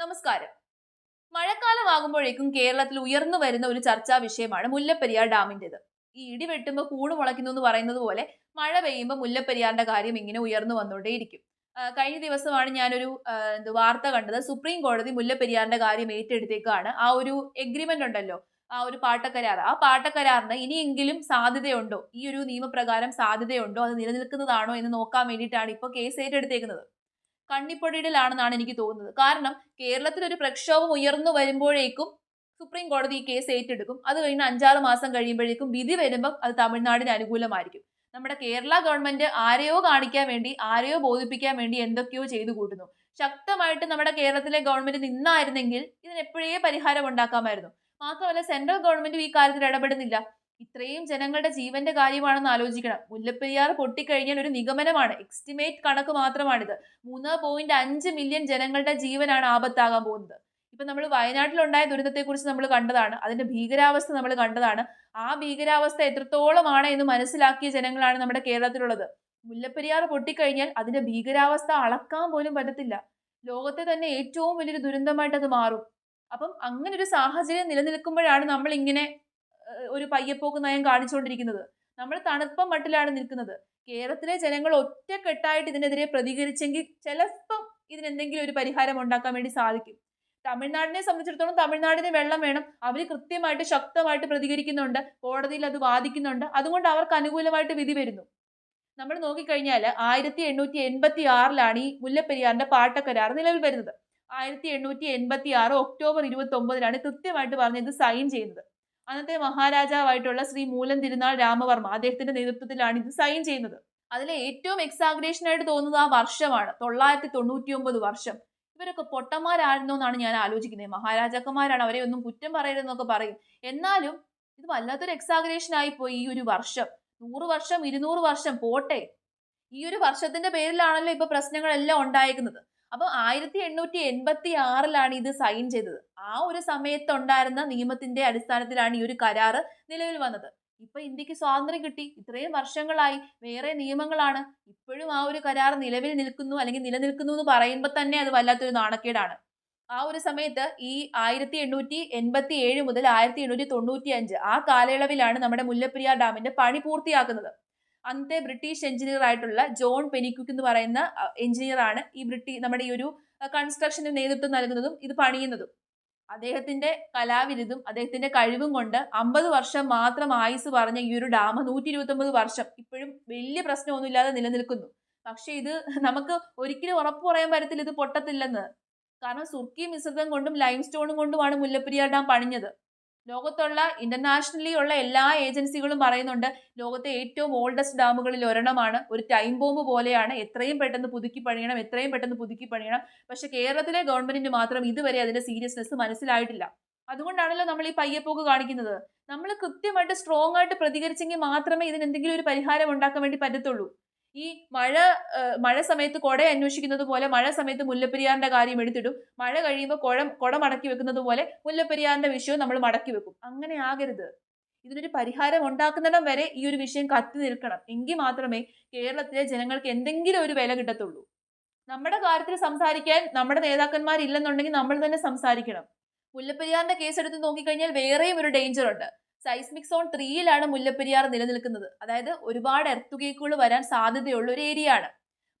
നമസ്കാരം. മഴക്കാലമാകുമ്പോഴേക്കും കേരളത്തിൽ ഉയർന്നു വരുന്ന ഒരു ചർച്ചാ വിഷയമാണ് മുല്ലപ്പെരിയാർ ഡാമിന്റെത്. ഈ ഇടി വെട്ടുമ്പോൾ കൂണ് മുളയ്ക്കുന്നു എന്ന് പറയുന്നത് പോലെ മഴ പെയ്യുമ്പോൾ മുല്ലപ്പെരിയാറിന്റെ കാര്യം ഇങ്ങനെ ഉയർന്നു വന്നുകൊണ്ടേയിരിക്കും കഴിഞ്ഞ ദിവസമാണ് ഞാനൊരു എന്ത് വാർത്ത കണ്ടത്. സുപ്രീം കോടതി മുല്ലപ്പെരിയാറിന്റെ കാര്യം ഏറ്റെടുത്തേക്കാണ്. ആ ഒരു എഗ്രിമെന്റ് ഉണ്ടല്ലോ. ആ ഒരു പാട്ടക്കരാർ ആ പാട്ടക്കരാറിന് ഇനിയെങ്കിലും സാധ്യതയുണ്ടോ? ഈ ഒരു നിയമപ്രകാരം സാധ്യതയുണ്ടോ? അത് നിലനിൽക്കുന്നതാണോ എന്ന് നോക്കാൻ വേണ്ടിയിട്ടാണ് ഇപ്പോൾ കേസ് ഏറ്റെടുത്തേക്കുന്നത്. കണ്ണിപ്പൊടിയിടലാണെന്നാണ് എനിക്ക് തോന്നുന്നത്. കാരണം കേരളത്തിൽ ഒരു പ്രക്ഷോഭം ഉയർന്നു വരുമ്പോഴേക്കും സുപ്രീം കോടതി ഈ കേസ് ഏറ്റെടുക്കും. അത് കഴിഞ്ഞ് അഞ്ചാറ് മാസം കഴിയുമ്പോഴേക്കും വിധി വരുമ്പം അത് തമിഴ്നാടിന് അനുകൂലമായിരിക്കും. നമ്മുടെ കേരള ഗവൺമെന്റ് ആരെയോ കാണിക്കാൻ വേണ്ടി ആരെയോ ബോധിപ്പിക്കാൻ വേണ്ടി എന്തൊക്കെയോ ചെയ്തു കൂട്ടുന്നു. ശക്തമായിട്ട് നമ്മുടെ കേരളത്തിലെ ഗവൺമെന്റ് നിന്നായിരുന്നെങ്കിൽ ഇതിന് എപ്പോഴേ പരിഹാരം ഉണ്ടാക്കാമായിരുന്നു. മാത്രമല്ല സെൻട്രൽ ഗവൺമെന്റും ഈ കാര്യത്തിൽ ഇടപെടുന്നില്ല. ഇത്രയും ജനങ്ങളുടെ ജീവന്റെ കാര്യമാണെന്ന് ആലോചിക്കണം. മുല്ലപ്പെരിയാർ പൊട്ടിക്കഴിഞ്ഞാൽ ഒരു നിഗമനമാണ്. എക്സ്റ്റിമേറ്റ് കണക്ക് മാത്രമാണിത്. മൂന്ന് പോയിന്റ് അഞ്ച് മില്യൺ ജനങ്ങളുടെ ജീവനാണ് ആപത്താകാൻ പോകുന്നത്. ഇപ്പൊ നമ്മൾ വയനാട്ടിലുണ്ടായ ദുരന്തത്തെക്കുറിച്ച് നമ്മൾ കണ്ടതാണ്. അതിന്റെ ഭീകരാവസ്ഥ നമ്മൾ കണ്ടതാണ്. ആ ഭീകരാവസ്ഥ എത്രത്തോളമാണ് എന്ന് മനസ്സിലാക്കിയ ജനങ്ങളാണ് നമ്മുടെ കേരളത്തിലുള്ളത്. മുല്ലപ്പെരിയാർ പൊട്ടിക്കഴിഞ്ഞാൽ അതിന്റെ ഭീകരാവസ്ഥ അളക്കാൻ പോലും പറ്റത്തില്ല. ലോകത്തെ തന്നെ ഏറ്റവും വലിയൊരു ദുരന്തമായിട്ട് അത് മാറും. അപ്പം അങ്ങനെ ഒരു സാഹചര്യം നിലനിൽക്കുമ്പോഴാണ് നമ്മൾ ഇങ്ങനെ ഒരു പയ്യപ്പോക്ക് നയം കാണിച്ചുകൊണ്ടിരിക്കുന്നത്. നമ്മൾ തണുപ്പം മട്ടിലാണ് നിൽക്കുന്നത്. കേരളത്തിലെ ജനങ്ങൾ ഒറ്റക്കെട്ടായിട്ട് ഇതിനെതിരെ പ്രതികരിച്ചെങ്കിൽ ചിലപ്പം ഇതിനെന്തെങ്കിലും ഒരു പരിഹാരം ഉണ്ടാക്കാൻ വേണ്ടി സാധിക്കും. തമിഴ്നാടിനെ സംബന്ധിച്ചിടത്തോളം തമിഴ്നാടിന് വെള്ളം വേണം. അവർ കൃത്യമായിട്ട് ശക്തമായിട്ട് പ്രതികരിക്കുന്നുണ്ട്. കോടതിയിൽ അത് വാദിക്കുന്നുണ്ട്. അതുകൊണ്ട് അവർക്ക് അനുകൂലമായിട്ട് വിധി വരുന്നു. നമ്മൾ നോക്കിക്കഴിഞ്ഞാൽ ആയിരത്തി എണ്ണൂറ്റി എൺപത്തി ആറിലാണ് ഈ മുല്ലപ്പെരിയാറിന്റെ പാട്ടക്കരാർ നിലവിൽ വരുന്നത്. ആയിരത്തി എണ്ണൂറ്റി എൺപത്തി ആറ് ഒക്ടോബർ ഇരുപത്തി ഒമ്പതിലാണ് കൃത്യമായിട്ട് പറഞ്ഞ് ഇത് സൈൻ ചെയ്യുന്നത്. അന്നത്തെ മഹാരാജാവായിട്ടുള്ള ശ്രീ മൂലം തിരുനാൾ രാമവർമ്മ അദ്ദേഹത്തിന്റെ നേതൃത്വത്തിലാണ് ഇത് സൈൻ ചെയ്യുന്നത്. അതിലെ ഏറ്റവും എക്സാഗ്രേഷൻ ആയിട്ട് തോന്നുന്നത് ആ വർഷമാണ്. തൊള്ളായിരത്തി തൊണ്ണൂറ്റി ഒമ്പത് വർഷം. ഇവരൊക്കെ പൊട്ടന്മാരായിരുന്നു എന്നാണ് ഞാൻ ആലോചിക്കുന്നത്. മഹാരാജാക്കന്മാരാണ് അവരെ ഒന്നും കുറ്റം പറയരുതെന്നൊക്കെ പറയും. എന്നാലും ഇത് വല്ലാത്തൊരു എക്സാഗ്രേഷൻ ആയി പോയി ഈ ഒരു വർഷം. നൂറ് വർഷം ഇരുന്നൂറ് വർഷം പോട്ടെ. ഈ ഒരു വർഷത്തിന്റെ പേരിലാണല്ലോ ഇപ്പൊ പ്രശ്നങ്ങളെല്ലാം ഉണ്ടായേക്കുന്നത്. അപ്പൊ ആയിരത്തി എണ്ണൂറ്റി എൺപത്തി ആറിലാണ് ഇത് സൈൻ ചെയ്തത്. ആ ഒരു സമയത്തുണ്ടായിരുന്ന നിയമത്തിന്റെ അടിസ്ഥാനത്തിലാണ് ഈ ഒരു കരാറ് നിലവിൽ വന്നത്. ഇപ്പൊ ഇന്ത്യയ്ക്ക് സ്വാതന്ത്ര്യം കിട്ടി. ഇത്രയും വർഷങ്ങളായി വേറെ നിയമങ്ങളാണ്. ഇപ്പോഴും ആ ഒരു കരാർ നിലവിൽ നിൽക്കുന്നു അല്ലെങ്കിൽ നിലനിൽക്കുന്നു എന്ന് പറയുമ്പോൾ തന്നെ അത് വല്ലാത്തൊരു നാണക്കേടാണ്. ആ ഒരു സമയത്ത് ഈ ആയിരത്തി എണ്ണൂറ്റി എൺപത്തി ഏഴ് മുതൽ ആയിരത്തി എണ്ണൂറ്റി തൊണ്ണൂറ്റി അഞ്ച് ആ കാലയളവിലാണ് നമ്മുടെ മുല്ലപ്പെരിയാർ ഡാമിന്റെ പണി പൂർത്തിയാക്കുന്നത്. അന്നത്തെ ബ്രിട്ടീഷ് എഞ്ചിനീയർ ആയിട്ടുള്ള ജോൺ പെനിക്കുക്ക് എന്ന് പറയുന്ന എഞ്ചിനീയർ ആണ് ഈ ബ്രിട്ടീ നമ്മുടെ ഈ ഒരു കൺസ്ട്രക്ഷന് നേതൃത്വം നൽകുന്നതും ഇത് പണിയുന്നതും. അദ്ദേഹത്തിന്റെ കലാവിരുതും അദ്ദേഹത്തിന്റെ കഴിവും കൊണ്ട് അമ്പത് വർഷം മാത്രം ആയുസ് പറഞ്ഞ ഈ ഒരു ഡാം നൂറ്റി ഇരുപത്തി വർഷം ഇപ്പോഴും വലിയ പ്രശ്നമൊന്നുമില്ലാതെ നിലനിൽക്കുന്നു. പക്ഷെ ഇത് നമുക്ക് ഒരിക്കലും ഉറപ്പ് പറയാൻ പറ്റത്തില്ല ഇത് പൊട്ടത്തില്ലെന്ന്. കാരണം സുർക്കി മിശ്രിതം കൊണ്ടും ലൈം സ്റ്റോണും കൊണ്ടുമാണ് മുല്ലപ്പെരിയാർ ഡാം പണിഞ്ഞത്. ലോകത്തുള്ള ഇന്റർനാഷണലി ഉള്ള എല്ലാ ഏജൻസികളും പറയുന്നുണ്ട് ലോകത്തെ ഏറ്റവും ഓൾഡസ്റ്റ് ഡാമുകളിൽ ഒരെണ്ണമാണ്. ഒരു ടൈം ബോംബ് പോലെയാണ്. എത്രയും പെട്ടെന്ന് പുതുക്കി പണിയണം എത്രയും പെട്ടെന്ന് പുതുക്കി പണിയണം. പക്ഷെ കേരളത്തിലെ ഗവൺമെന്റിന് മാത്രം ഇതുവരെ അതിന്റെ സീരിയസ്നെസ് മനസ്സിലായിട്ടില്ല. അതുകൊണ്ടാണല്ലോ നമ്മൾ ഈ പയ്യപ്പോക്ക് കാണിക്കുന്നത്. നമ്മൾ കൃത്യമായിട്ട് സ്ട്രോങ് ആയിട്ട് പ്രതികരിച്ചെങ്കിൽ മാത്രമേ ഇതിന് എന്തെങ്കിലും ഒരു പരിഹാരം ഉണ്ടാക്കാൻ വേണ്ടി പറ്റത്തുള്ളൂ. ഈ മഴ മഴ സമയത്ത് കുട അന്വേഷിക്കുന്നത് പോലെ മഴ സമയത്ത് മുല്ലപ്പെരിയാറിന്റെ കാര്യം എടുത്തിടും. മഴ കഴിയുമ്പോൾ കുഴം കുട മടക്കി വെക്കുന്നത് പോലെ മുല്ലപ്പെരിയാറിന്റെ വിഷയവും നമ്മൾ മടക്കി വെക്കും. അങ്ങനെ ആകരുത്. ഇതിനൊരു പരിഹാരം ഉണ്ടാക്കുന്നിടം വരെ ഈ ഒരു വിഷയം കത്തി നിൽക്കണം. എങ്കിൽ മാത്രമേ കേരളത്തിലെ ജനങ്ങൾക്ക് എന്തെങ്കിലും ഒരു വില കിട്ടത്തുള്ളൂ. നമ്മുടെ കാര്യത്തിൽ സംസാരിക്കാൻ നമ്മുടെ നേതാക്കന്മാരില്ലെന്നുണ്ടെങ്കിൽ നമ്മൾ തന്നെ സംസാരിക്കണം. മുല്ലപ്പെരിയാറിന്റെ കേസ് എടുത്ത് നോക്കിക്കഴിഞ്ഞാൽ വേറെയും ഒരു ഡേഞ്ചർ ഉണ്ട്. സൈസ്മിക് സോൺ ത്രീയിലാണ് മുല്ലപ്പെരിയാർ നിലനിൽക്കുന്നത്. അതായത് ഒരുപാട് എർത്തുകേക്കുകൾ വരാൻ സാധ്യതയുള്ള ഒരു ഏരിയ ആണ്.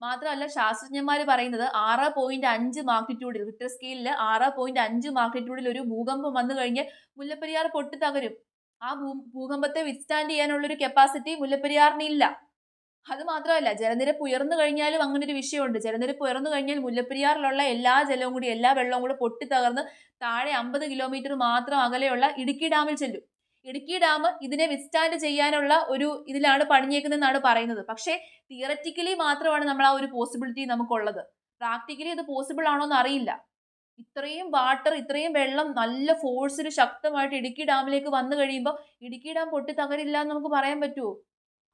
മാത്രമല്ല ശാസ്ത്രജ്ഞന്മാർ പറയുന്നത് ആറ് പോയിന്റ് അഞ്ച് മാഗ്നിറ്റ്യൂഡിൽ റിക്ടർ സ്കെയിലിൽ ആറ് പോയിന്റ് അഞ്ച് മാഗ്നിറ്റ്യൂഡിൽ ഒരു ഭൂകമ്പം വന്നു കഴിഞ്ഞ് മുല്ലപ്പെരിയാർ പൊട്ടി തകരും. ആ ഭൂ ഭൂകമ്പത്തെ വിത്ത്സ്റ്റാൻഡ് ചെയ്യാനുള്ള ഒരു കപ്പാസിറ്റി മുല്ലപ്പെരിയാറിന് ഇല്ല. അത് മാത്രമല്ല ജലനിരപ്പ് ഉയർന്നു കഴിഞ്ഞാലും അങ്ങനെ ഒരു വിഷയമുണ്ട്. ജലനിരപ്പ് ഉയർന്നു കഴിഞ്ഞാൽ മുല്ലപ്പെരിയാറിലുള്ള എല്ലാ ജലവും കൂടി എല്ലാ വെള്ളവും കൂടി പൊട്ടി തകർന്ന് താഴെ അമ്പത് കിലോമീറ്റർ മാത്രം അകലെയുള്ള ഇടുക്കി ഡാമിൽ ചെല്ലും. ഇടുക്കി ഡാം ഇതിനെ വിസ്റ്റാൻഡ് ചെയ്യാനുള്ള ഒരു ഇതിലാണ് പണിഞ്ഞേക്കുന്നതെന്നാണ് പറയുന്നത്. പക്ഷേ തിയററ്റിക്കലി മാത്രമാണ് നമ്മൾ ആ ഒരു പോസിബിലിറ്റി നമുക്കുള്ളത്. പ്രാക്ടിക്കലി ഇത് പോസിബിൾ ആണോ എന്ന് അറിയില്ല. ഇത്രയും വാട്ടർ ഇത്രയും വെള്ളം നല്ല ഫോഴ്സിൽ ശക്തമായിട്ട് ഇടുക്കി ഡാമിലേക്ക് വന്നു കഴിയുമ്പോൾ ഇടുക്കി ഡാം പൊട്ടി തകരില്ല എന്ന് നമുക്ക് പറയാൻ പറ്റുമോ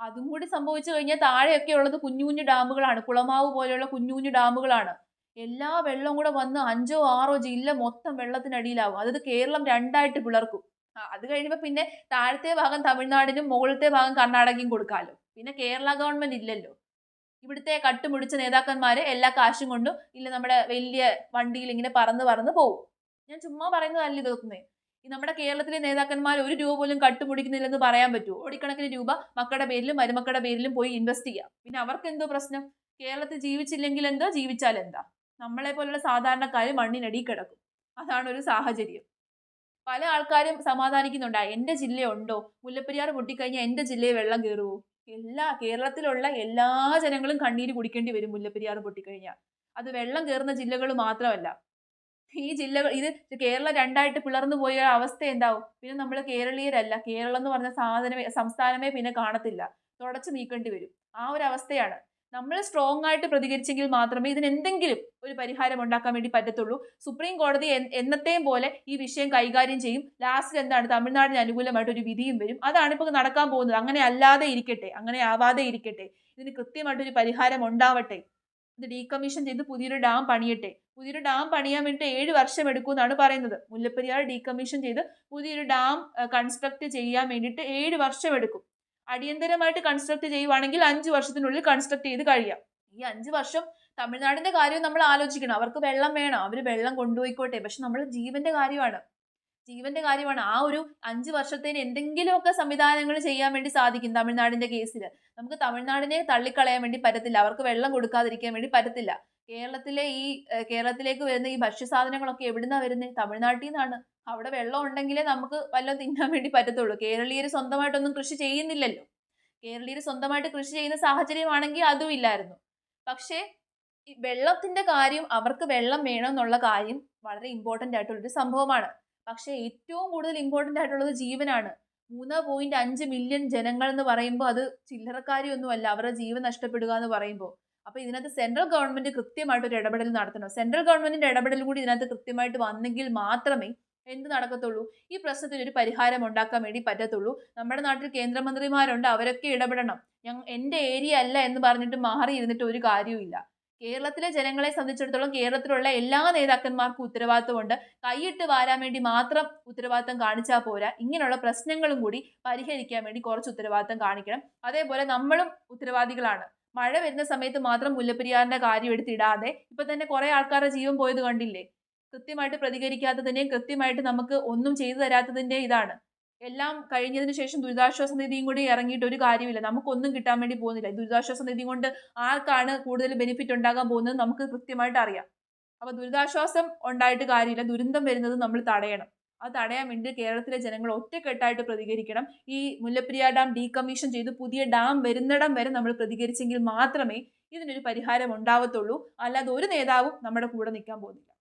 അതും കൂടി സംഭവിച്ചു കഴിഞ്ഞാൽ താഴെയൊക്കെ ഉള്ളത് കുഞ്ഞു കുഞ്ഞു ഡാമുകളാണ്. കുളമാവ് പോലെയുള്ള കുഞ്ഞു കുഞ്ഞു ഡാമുകളാണ്. എല്ലാ വെള്ളവും കൂടെ വന്ന് അഞ്ചോ ആറോ ജില്ല മൊത്തം വെള്ളത്തിനടിയിലാവും. അതായത് കേരളം രണ്ടായിട്ട് പിളർക്കും. അത് കഴിയുമ്പോൾ പിന്നെ താഴത്തെ ഭാഗം തമിഴ്നാടിനും മുകളിലത്തെ ഭാഗം കർണാടകയും കൊടുക്കാമല്ലോ പിന്നെ കേരള ഗവൺമെന്റ് ഇല്ലല്ലോ. ഇവിടുത്തെ കട്ടുമുടിച്ച നേതാക്കന്മാര് എല്ലാ കാശും കൊണ്ടും ഇല്ല നമ്മുടെ വലിയ വണ്ടിയിൽ ഇങ്ങനെ പറന്ന് പറന്ന് പോകും ഞാൻ ചുമ്മാ പറയുന്നതല്ല ഇതൊക്കെ. നമ്മുടെ കേരളത്തിലെ നേതാക്കന്മാർ ഒരു രൂപ പോലും കട്ടുമുടിക്കുന്നില്ലെന്ന് പറയാൻ പറ്റുമോ കോടിക്കണക്കിന് രൂപ മക്കളുടെ പേരിലും മരുമക്കളുടെ പേരിലും പോയി ഇൻവെസ്റ്റ് ചെയ്യാം. പിന്നെ അവർക്ക് എന്തോ പ്രശ്നം? കേരളത്തിൽ ജീവിച്ചില്ലെങ്കിൽ എന്താ? ജീവിച്ചാൽ എന്താ? നമ്മളെ പോലുള്ള സാധാരണക്കാർ മണ്ണിനടി കിടക്കും. അതാണ് ഒരു സാഹചര്യം. പല ആൾക്കാരും സമാധാനിക്കുന്നുണ്ട്. എന്റെ ജില്ലയുണ്ടോ മുല്ലപ്പെരിയാർ പൊട്ടിക്കഴിഞ്ഞാൽ എന്റെ ജില്ലയിൽ വെള്ളം കയറുമോ എല്ലാ കേരളത്തിലുള്ള എല്ലാ ജനങ്ങളും കണ്ണീര് കുടിക്കേണ്ടി വരും മുല്ലപ്പെരിയാർ പൊട്ടിക്കഴിഞ്ഞാൽ. അത് വെള്ളം കയറുന്ന ജില്ലകൾ മാത്രമല്ല. ഈ ജില്ലകൾ ഇത് കേരളം രണ്ടായിട്ട് പിളർന്നു പോയ അവസ്ഥ എന്താവും? പിന്നെ നമ്മൾ കേരളീയരല്ല. കേരളം എന്ന് പറഞ്ഞ സാധനമേ സംസ്ഥാനമേ പിന്നെ കാണത്തില്ല. തുടച്ചു നീക്കേണ്ടി വരും. ആ ഒരു അവസ്ഥയാണ്. നമ്മൾ സ്ട്രോങ് ആയിട്ട് പ്രതികരിച്ചെങ്കിൽ മാത്രമേ ഇതിന് എന്തെങ്കിലും ഒരു പരിഹാരം ഉണ്ടാക്കാൻ വേണ്ടി പറ്റത്തുള്ളൂ. സുപ്രീം കോടതി എന്നത്തെയും പോലെ ഈ വിഷയം കൈകാര്യം ചെയ്യും. ലാസ്റ്റിൽ എന്താണ്? തമിഴ്നാടിന് അനുകൂലമായിട്ട് ഒരു വിധിയും വരും. അതാണ് ഇപ്പോൾ നടക്കാൻ പോകുന്നത്. അങ്ങനെ അല്ലാതെ ഇരിക്കട്ടെ. അങ്ങനെ ആവാതെ ഇരിക്കട്ടെ. ഇതിന് കൃത്യമായിട്ടൊരു പരിഹാരം ഉണ്ടാവട്ടെ. ഇത് ഡീകമ്മീഷൻ ചെയ്ത് പുതിയൊരു ഡാം പണിയട്ടെ. പുതിയൊരു ഡാം പണിയാൻ വേണ്ടി ഏഴ് വർഷം എടുക്കുമെന്നാണ് പറയുന്നത്. മുല്ലപ്പെരിയാർ ഡീകമ്മീഷൻ ചെയ്ത് പുതിയൊരു ഡാം കൺസ്ട്രക്ട് ചെയ്യാൻ വേണ്ടിയിട്ട് ഏഴ് വർഷം എടുക്കും. അടിയന്തരമായിട്ട് കൺസ്ട്രക്ട് ചെയ്യുവാണെങ്കിൽ അഞ്ച് വർഷത്തിനുള്ളിൽ കൺസ്ട്രക്ട് ചെയ്ത് കഴിയാം. ഈ അഞ്ച് വർഷം തമിഴ്നാടിന്റെ കാര്യം നമ്മൾ ആലോചിക്കണം. അവർക്ക് വെള്ളം വേണം. അവർ വെള്ളം കൊണ്ടുപോയിക്കോട്ടെ. പക്ഷെ നമ്മൾ ജീവന്റെ കാര്യമാണ്. ജീവന്റെ കാര്യമാണ്. ആ ഒരു അഞ്ച് വർഷത്തേന് എന്തെങ്കിലുമൊക്കെ സംവിധാനങ്ങൾ ചെയ്യാൻ വേണ്ടി സാധിക്കും തമിഴ്നാടിന്റെ കേസിൽ നമുക്ക് തമിഴ്നാടിനെ തള്ളിക്കളയാൻ വേണ്ടി പറ്റത്തില്ല. അവർക്ക് വെള്ളം കൊടുക്കാതിരിക്കാൻ വേണ്ടി പറ്റത്തില്ല. കേരളത്തിലെ ഈ കേരളത്തിലേക്ക് വരുന്ന ഈ ഭക്ഷ്യസാധനങ്ങളൊക്കെ എവിടുന്നാ വരുന്നത് തമിഴ്നാട്ടിൽ നിന്നാണ് അവിടെ വെള്ളം ഉണ്ടെങ്കിലേ നമുക്ക് വല്ലതും തിന്നാൻ വേണ്ടി പറ്റത്തുള്ളൂ. കേരളീയർ സ്വന്തമായിട്ടൊന്നും കൃഷി ചെയ്യുന്നില്ലല്ലോ. കേരളീയർ സ്വന്തമായിട്ട് കൃഷി ചെയ്യുന്ന സാഹചര്യമാണെങ്കിൽ അതും ഇല്ലായിരുന്നു. പക്ഷേ ഈ വെള്ളത്തിന്റെ കാര്യം അവർക്ക് വെള്ളം വേണം എന്നുള്ള കാര്യം വളരെ ഇമ്പോർട്ടന്റ് ആയിട്ടുള്ളൊരു സംഭവമാണ്. പക്ഷേ ഏറ്റവും കൂടുതൽ ഇമ്പോർട്ടന്റ് ആയിട്ടുള്ളത് ജീവനാണ്. മൂന്ന് പോയിന്റ് അഞ്ച് മില്യൺ ജനങ്ങൾ എന്ന് പറയുമ്പോൾ അത് ചില്ലറക്കാരിയൊന്നുമല്ല. അവരുടെ ജീവൻ നഷ്ടപ്പെടുക എന്ന് പറയുമ്പോൾ അപ്പോൾ ഇതിനകത്ത് സെൻട്രൽ ഗവൺമെന്റ് കൃത്യമായിട്ട് ഒരു ഇടപെടൽ നടത്തണം. സെൻട്രൽ ഗവൺമെന്റിന്റെ ഇടപെടൽ കൂടി ഇതിനകത്ത് കൃത്യമായിട്ട് വന്നെങ്കിൽ മാത്രമേ എന്ത് നടക്കത്തുള്ളൂ? ഈ പ്രശ്നത്തിന് ഒരു പരിഹാരം ഉണ്ടാക്കാൻ വേണ്ടി പറ്റത്തുള്ളൂ. നമ്മുടെ നാട്ടിൽ കേന്ദ്രമന്ത്രിമാരുണ്ട് അവരൊക്കെ ഇടപെടണം. ഞങ്ങൾ എന്റെ ഏരിയ അല്ല എന്ന് പറഞ്ഞിട്ട് മാറി ഇരുന്നിട്ട് ഒരു കാര്യവുമില്ല കേരളത്തിലെ ജനങ്ങളെ സംബന്ധിച്ചിടത്തോളം കേരളത്തിലുള്ള എല്ലാ നേതാക്കന്മാർക്കും ഉത്തരവാദിത്തമുണ്ട് കൈയിട്ട് വാരാൻ വേണ്ടി മാത്രം ഉത്തരവാദിത്തം കാണിച്ചാൽ പോരാ. ഇങ്ങനെയുള്ള പ്രശ്നങ്ങളും കൂടി പരിഹരിക്കാൻ വേണ്ടി കുറച്ച് ഉത്തരവാദിത്തം കാണിക്കണം. അതേപോലെ നമ്മളും ഉത്തരവാദികളാണ്. മഴ വരുന്ന സമയത്ത് മാത്രം മുല്ലപ്പെരിയാറിന്റെ കാര്യം എടുത്തിടാതെ ഇപ്പൊ തന്നെ കുറെ ആൾക്കാരുടെ ജീവൻ പോയത് കണ്ടില്ലേ? കൃത്യമായിട്ട് പ്രതികരിക്കാത്തതിന്റെയും കൃത്യമായിട്ട് നമുക്ക് ഒന്നും ചെയ്തു തരാത്തതിന്റെ ഇതാണ്. എല്ലാം കഴിഞ്ഞതിന് ശേഷം ദുരിതാശ്വാസ നിധിയും കൂടി ഇറങ്ങിയിട്ട് ഒരു കാര്യമില്ല. നമുക്കൊന്നും കിട്ടാൻ വേണ്ടി പോകുന്നില്ല. ദുരിതാശ്വാസ നിധി കൊണ്ട് ആർക്കാണ് കൂടുതൽ ബെനിഫിറ്റ് ഉണ്ടാകാൻ പോകുന്നത് നമുക്ക് കൃത്യമായിട്ട് അറിയാം. അപ്പൊ ദുരിതാശ്വാസം ഉണ്ടായിട്ട് കാര്യമില്ല. ദുരന്തം വരുന്നത് നമ്മൾ തടയണം. അത് തടയാൻ വേണ്ടി കേരളത്തിലെ ജനങ്ങൾ ഒറ്റക്കെട്ടായിട്ട് പ്രതികരിക്കണം. ഈ മുല്ലപ്പെരിയാർ ഡാം ഡീകമ്മീഷൻ ചെയ്ത് പുതിയ ഡാം വരുന്നിടം വരെ നമ്മൾ പ്രതികരിച്ചെങ്കിൽ മാത്രമേ ഇതിനൊരു പരിഹാരം ഉണ്ടാവത്തുള്ളൂ. അല്ലാതെ ഒരു നേതാവും നമ്മുടെ കൂടെ നിൽക്കാൻ പോകുന്നില്ല.